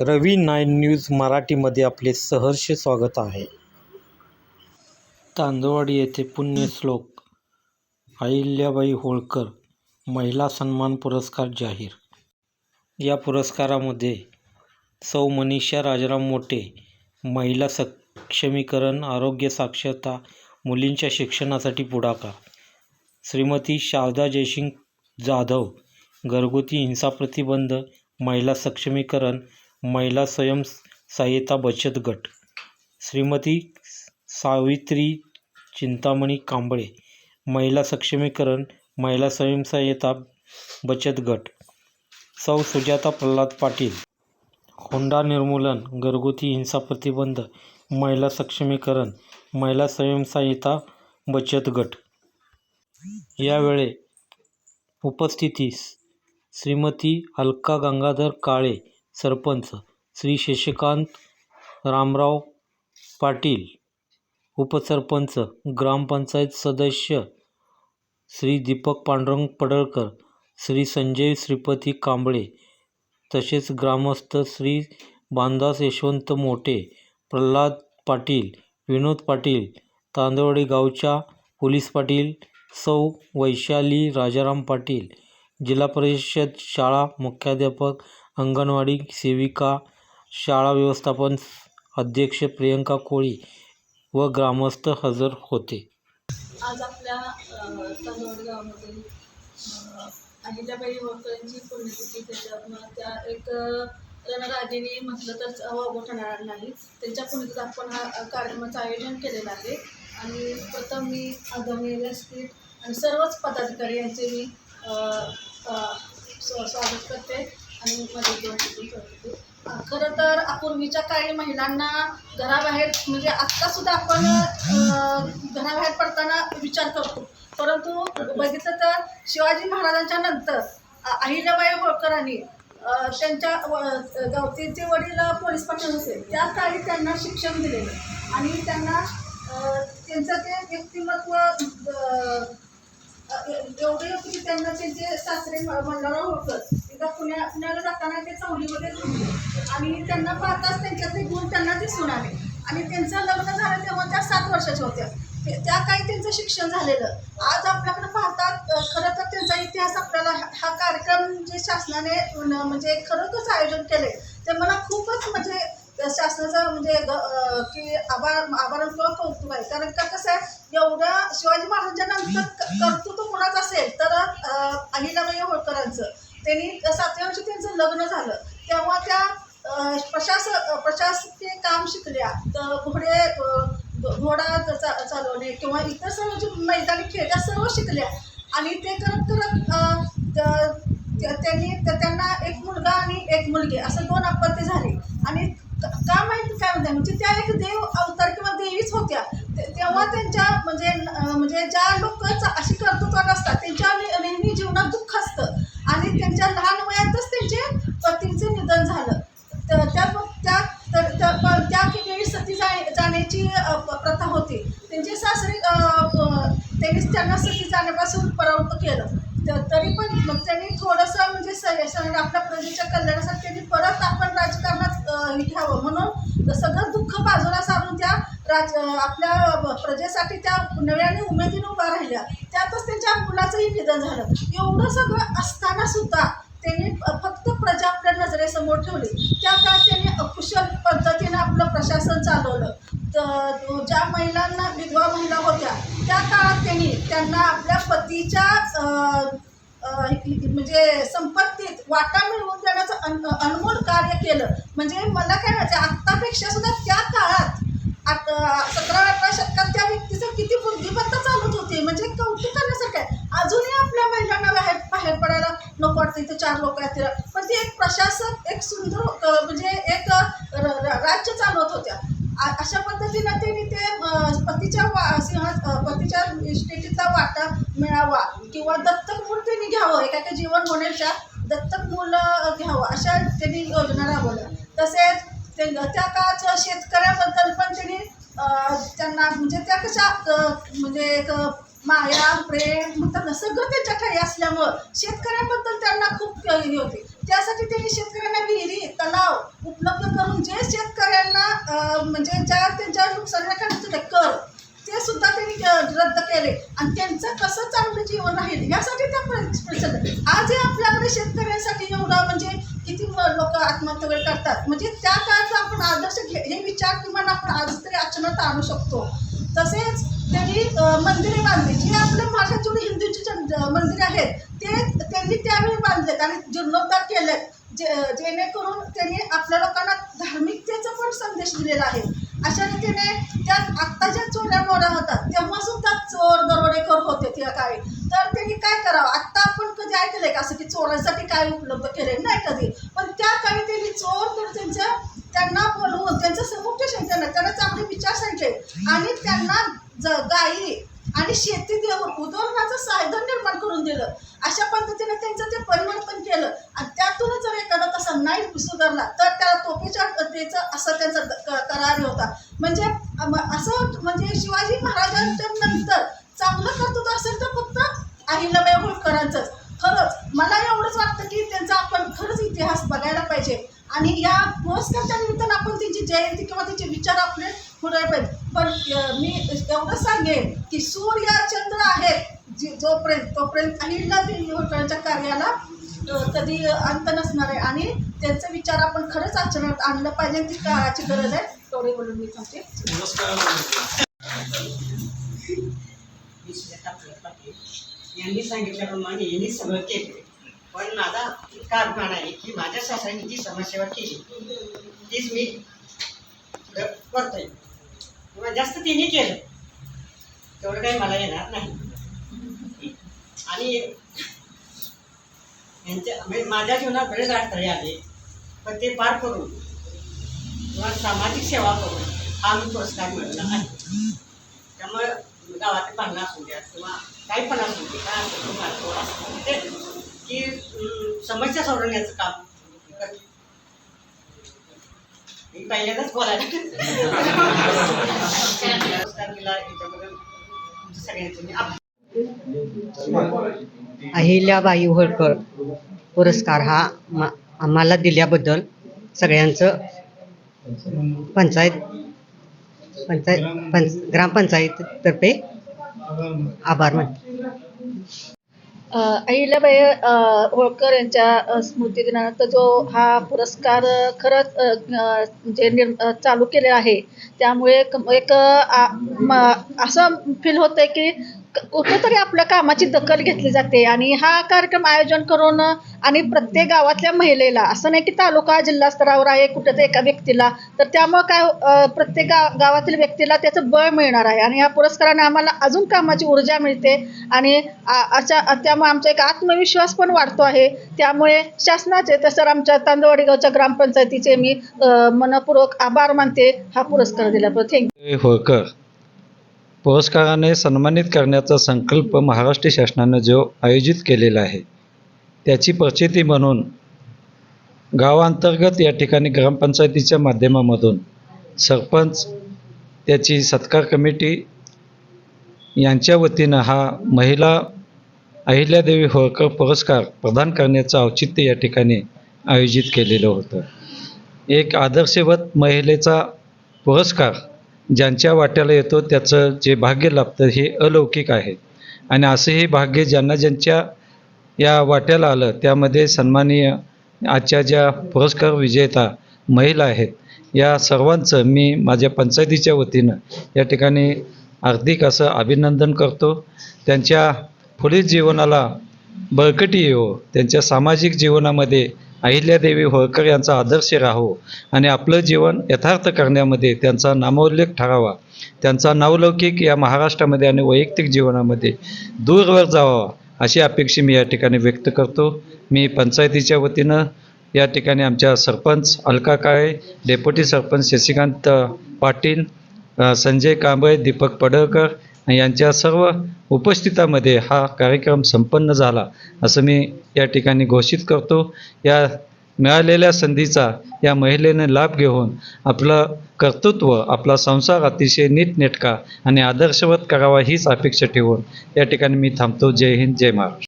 रवी nine news मराठीमध्ये आपले सहर्ष स्वागत आहे. तांदवाडी येथे पुण्यश्लोक अहिल्याबाई होळकर महिला सन्मान पुरस्कार जाहीर. या पुरस्कारामध्ये सौ मनीषा राजाराम मोटे महिला सक्षमीकरण आरोग्य साक्षरता मुलींच्या शिक्षणासाठी पुढाकार. श्रीमती शारदा जयसिंग जाधव घरगुती हिंसा प्रतिबंध महिला सक्षमीकरण महिला स्वयंसहाय्यता बचत गट. श्रीमती सावित्री चिंतामणी कांबळे महिला सक्षमीकरण महिला स्वयंसहाय्यता बचत गट. सौ सुजाता प्रल्हाद पाटील होंडा निर्मूलन घरगुती हिंसा प्रतिबंध महिला सक्षमीकरण महिला स्वयंसहाय्यता बचत गट. यावेळे उपस्थितीस श्रीमती अलका गंगाधर काळे सरपंच श्री शशिकांत रामराव पाटील उपसरपंच ग्रामपंचायत सदस्य श्री दीपक पांडुरंग पडळकर श्री संजय श्रीपती कांबळे तसेच ग्रामस्थ श्री बांदास यशवंत मोटे प्रल्हाद पाटील विनोद पाटील तांदवडे गावच्या पोलीस पाटील सौ वैशाली राजाराम पाटील जिल्हा परिषद शाळा मुख्याध्यापक अंगणवाडी सेविका शाळा व्यवस्थापन अध्यक्ष प्रियंका कोळी व ग्रामस्थ हजर होते. आज आपल्या गावामध्ये अहिल्याबाई होळकरांची पुण्यतिथी त्याच्यात त्या एक अ, म्हटलं तर अवावं ठरणार नाही. त्यांच्या पुण्यतिथीत आपण हा कार्यक्रमाचं आयोजन केलेलं आहे. आणि प्रथम मी आदरणीय असतील आणि सर्वच पदाधिकारी यांचे मी स्वागत करते. आणि मध्ये खरं तर पूर्वीच्या काळी महिलांना घराबाहेर म्हणजे आत्तासुद्धा आपण घराबाहेर पडताना विचार करतो. परंतु बघितलं तर शिवाजी महाराजांच्या नंतर अहिल्याबाई होळकरांनी त्यांच्या व- गावतीचे वडील पोलीस पाटील होते. त्या काळी त्यांना शिक्षण दिलेलं. आणि त्यांना त्यांचं ते व्यक्तिमत्व एवढे होते की त्यांना त्यांचे सासरे मंडळावर होतं एकदा पुण्या पुण्याला जाताना ते चौलीमध्ये आणि त्यांना पाहताच त्यांच्यातले गुण त्यांना दिसून आले. आणि त्यांचं लग्न झालं तेव्हा त्या सात वर्षाच्या होत्या. ते- त्या काही त्यांचं शिक्षण झालेलं. आज आपल्याकडे पाहतात खरं तर त्यांचा इतिहास आपल्याला हा हा कार्यक्रम जे शासनाने म्हणजे खरोखरच आयोजन केले ते मला खूपच म्हणजे शासनाचं म्हणजे ग- की आभार आभार किंवा कौतुक आहे. कारण का कसं आहे एवढ्या शिवाजी महाराजांच्या नंतर कर्तृत्व कोणाचं असेल तर अ, होळकरांचं त्यांनी सातव्या वर्षी त्यांचं लग्न झालं तेव्हा त्या प्रशास प्रशासकीय काम शिकल्या. तर घोडे घोडा चा चालवणे किंवा इतर सर्व जे मैदानी खेळ त्या सर्व शिकल्या. आणि ते करत करत त्यांनी त्यांना एक मुलगा आणि एक मुलगी असं दोन अपत्य झाले. आणि क- का माहिती काय म्हणतात? म्हणजे त्या एक देव अवतार किंवा देवीच होत्या. ते- तेव्हा त्यांच्या म्हणजे म्हणजे ज्या लोक अशी कर्तृत्वात असतात त्यांच्या ने- नेहमी जीवनात दुःख असतं आणि त्यांच्या लहान वयातच त्यांचे पतींचे निधन झालं तर त्या त्या तर त्या पण त्या वेळी सती जा जाण्याची अ, प- प्रथा होती त्यांचे सासरे अ, अ, त्यांनीच त्यांना सती जाण्यापासून परावृत्त केलं त- तरी पण मग त्यांनी थोडंसं म्हणजे स स- आपल्या प्रजेच्या कल्याणासाठी त्यांनी परत आपण राजकारणात घ्यावं म्हणून सगळं दुःख बाजूला सारून त्या राज आपल्या प्रजेसाठी त्या नव्याने उमेदीने उभा राहिल्या. त्यातच त्यांच्या मुलाचंही निधन झालं. एवढं सगळं असताना सुद्धा त्यांनी फक्त प्रजा आपल्या नजरेसमोर ठेवली. त्या काळात त्यांनी अकुशल पद्धतीनं आपलं प्रशासन चालवलं. तर ज्या महिलांना विधवा महिला होत्या त्या काळात त्यांनी त्यांना आपल्या पतीच्या म्हणजे संपत्तीत वाटा मिळवून देण्याचं अन अनमोल कार्य केलं. म्हणजे मला काय म्हणायचं आत्तापेक्षा सुद्धा त्या काळात आत सतरा अठरा शतकात त्या व्यक्तीचं किती बुद्धिमत्ता चालत होती. म्हणजे कौतुक करण्यासारखं आहे. अजूनही आपल्या महिलांना बाहेर बाहेर पडायला नको वाटतं. इथे चार लोक आहेत तिला पण ते एक प्रशासक एक सुंदर अ, म्हणजे एक अ, र- र- राज्य चालवत होत्या आ- अशा पद्धतीनं त्यांनी ते अ, पतीच्या वा सिंह अ, पतीच्या इस्टेटीतला वाटा मिळावा किंवा दत्तक मूल त्यांनी घ्यावं एका जीवन होण्याच्या दत्तक मुलं घ्यावं अशा त्यांनी योजना राबवल्या. तसेच त्या काळाच्या शेतकऱ्याबद्दल पण त्यांनी त्यांना म्हणजे त्या कशा म्हणजे एक माया प्रेम म्हणतात सगळं त्यांच्या ठाई असल्यामुळं शेतकऱ्यांबद्दल त्यांना खूप हे होते. त्यासाठी त्यांनी शेतकऱ्यांना विहिरी तलाव उपलब्ध करून जे शेतकऱ्यांना म्हणजे ज्या त्यांच्या नुकसानीला काढत होते कर ते सुद्धा त्यांनी रद्द केले. आणि त्यांचं कसं चांगलं जीवन राहील यासाठी त्या प्रयत्न आज आपल्याकडे शेतकऱ्यांसाठी एवढा म्हणजे किती लोक आत्महत्या वगैरे करतात. म्हणजे त्या काळाचा आपण आदर्श घे हे विचार किमान आपण आज तरी आचरणात आणू शकतो. तसेच त्यांनी मंदिरे बांधली. जी आपल्या माझ्या जेवढी हिंदूची जन- मंदिरे आहेत ते त्यांनी त्यावेळी बांधलेत आणि जीर्णोद्धार केलेत जे जेणेकरून त्यांनी आपल्या लोकांना धार्मिकतेचा पण संदेश दिलेला आहे. अशा रीतीने त्या आत्ताच्या ज्या मोड्या होतात. तेव्हा सुद्धा चोर दरोडेखोर होते त्या काळी. तर त्यांनी काय करावं? आत्ता आपण कधी ऐकलंय का असं की चोरांसाठी काय उपलब्ध केले नाही कधी. पण त्या काळी त्यांनी चोर तर त्यांच्या त्यांना बोलवून त्यांचं समुपदेशन त्यांना त्यांना चांगले विचार सांगितले. आणि त्यांना ज गायी आणि शेती देऊन उदाहरणाचं साधन निर्माण करून दिलं. अशा पद्धतीने त्यांचं ते परिवर्तन केलं. आणि त्यातूनच जर एखादा तसा नाही सुधारला तर त्याला तोफीच्या त्याचं असं त्यांचा द- क- करार होता. म्हणजे असं म्हणजे शिवाजी महाराजांच्या नंतर चांगलं कर्तृत्व असेल तर फक्त अहिल्याबाई होळकरांचंच. खरंच मला एवढंच वाटतं की त्यांचा आपण खरंच इतिहास बघायला पाहिजे. आणि या पुरस्कारच्या निमित्तानं आपण त्यांची जयंती किंवा त्यांचे विचार आपले पुढे पाहिजे पण मी एवढं सांगेन की सूर्य चंद्र आहेत जी जोपर्यंत तोपर्यंत अहिल्यादेवी होळकरांच्या कार्याला कधी अंत नसणार आहे. आणि त्यांचे विचार आपण खरंच आचरणात आणलं पाहिजे. ती काळाची गरज आहे. तेवढे बोलून मी सांगते यांनी सांगितल्याप्रमाणे यांनी सगळं केलं. पण माझा इतका अभिमान आहे की माझ्या सासऱ्यांनी जी समाजसेवा केली तीच मी पुढं करतोय. किंवा जास्त तिने केलं तेवढं काही मला येणार नाही. आणि यांच्या म्हणजे माझ्या जीवनात बरेच अडथळे आले पण ते पार करून किंवा सामाजिक सेवा करून हा मी पुरस्कार मिळवला आहे. त्यामुळे गावातील भांडणं असू द्या किंवा काही पण असू दे काय असं किंवा ते की समस्या सोडवण्याचं काम करते. मी पहिल्यांदाच बोलायला पुरस्कार दिला याच्याबद्दल तुमच्या सगळ्यांचे मी आभार. अहिल्याबाई होळकर पुरस्कार हा आम्हाला दिल्याबद्दल सगळ्यांचं पंचायत पंचायत पंच ग्रामपंचायततर्फे आभार मानते. अहिल्याबाई होळकर यांच्या स्मृती स्मृतिदिनानिमित्त जो हा पुरस्कार खरंच जे निर चालू केले आहे त्यामुळे एक असं फील होतं की कुठेतरी आपल्या कामाची दखल घेतली जाते. आणि हा कार्यक्रम आयोजन करून आणि प्रत्येक गावातल्या महिलेला असं नाही की तालुका जिल्हा स्तरावर आहे कुठं एका व्यक्तीला तर त्यामुळं काय प्रत्येक गाव गावातील व्यक्तीला त्याचं बळ मिळणार आहे. आणि या पुरस्काराने आम्हाला अजून कामाची ऊर्जा मिळते. आणि अशा त्यामुळे आमचा एक आत्मविश्वास पण वाढतो आहे. त्यामुळे शासनाचे तसं आमच्या तांदवाडी गावच्या ग्रामपंचायतीचे मी मनपूर्वक आभार मानते. हा पुरस्कार दिल्याबद्दल थँक्यू. होळकर. पुरस्काराने सन्मानित करण्याचा संकल्प महाराष्ट्र शासनानं जो आयोजित केलेला आहे त्याची प्रचिती म्हणून गावांतर्गत या ठिकाणी ग्रामपंचायतीच्या माध्यमामधून सरपंच त्याची सत्कार कमिटी यांच्या वतीनं हा महिला अहिल्यादेवी होळकर पुरस्कार प्रदान करण्याचं औचित्य या ठिकाणी आयोजित केलेलं होतं. एक आदर्शवत महिलेचा पुरस्कार ज्यांच्या वाट्याला येतो त्याचं जे भाग्य लाभतं हे अलौकिक आहे. आणि असंही भाग्य ज्यांना ज्यांच्या या वाट्याला आलं त्यामध्ये सन्माननीय आजच्या ज्या पुरस्कार विजेता महिला आहेत. या सर्वांचं मी माझ्या पंचायतीच्या वतीनं या ठिकाणी हार्दिक असं अभिनंदन करतो. त्यांच्या पुढील जीवनाला बळकटी येवो त्यांच्या सामाजिक जीवनामध्ये अहिल्यादेवी होळकर यांचा आदर्श राहो आणि आपलं जीवन यथार्थ करण्यामध्ये त्यांचा नामोल्लेख ठरावा. त्यांचा नावलौकिक या महाराष्ट्रामध्ये आणि वैयक्तिक जीवनामध्ये दूरवर जावा अशी अपेक्षा मी या ठिकाणी व्यक्त करतो. मी पंचायतीच्या वतीनं या ठिकाणी आमच्या सरपंच अलका काळे डेप्युटी सरपंच शशिकांत पाटील संजय कांबळे दीपक पडळकर यांच्या सर्व उपस्थितामध्ये हा कार्यक्रम संपन्न झाला असं मी या ठिकाणी घोषित करतो. या मिळालेल्या संधीचा या महिलेने लाभ घेऊन आपलं कर्तृत्व आपला संसार अतिशय नीटनेटका आणि आदर्शवत करावा हीच अपेक्षा ठेवून या ठिकाणी मी थांबतो. जय हिंद जय महाराष्ट्र.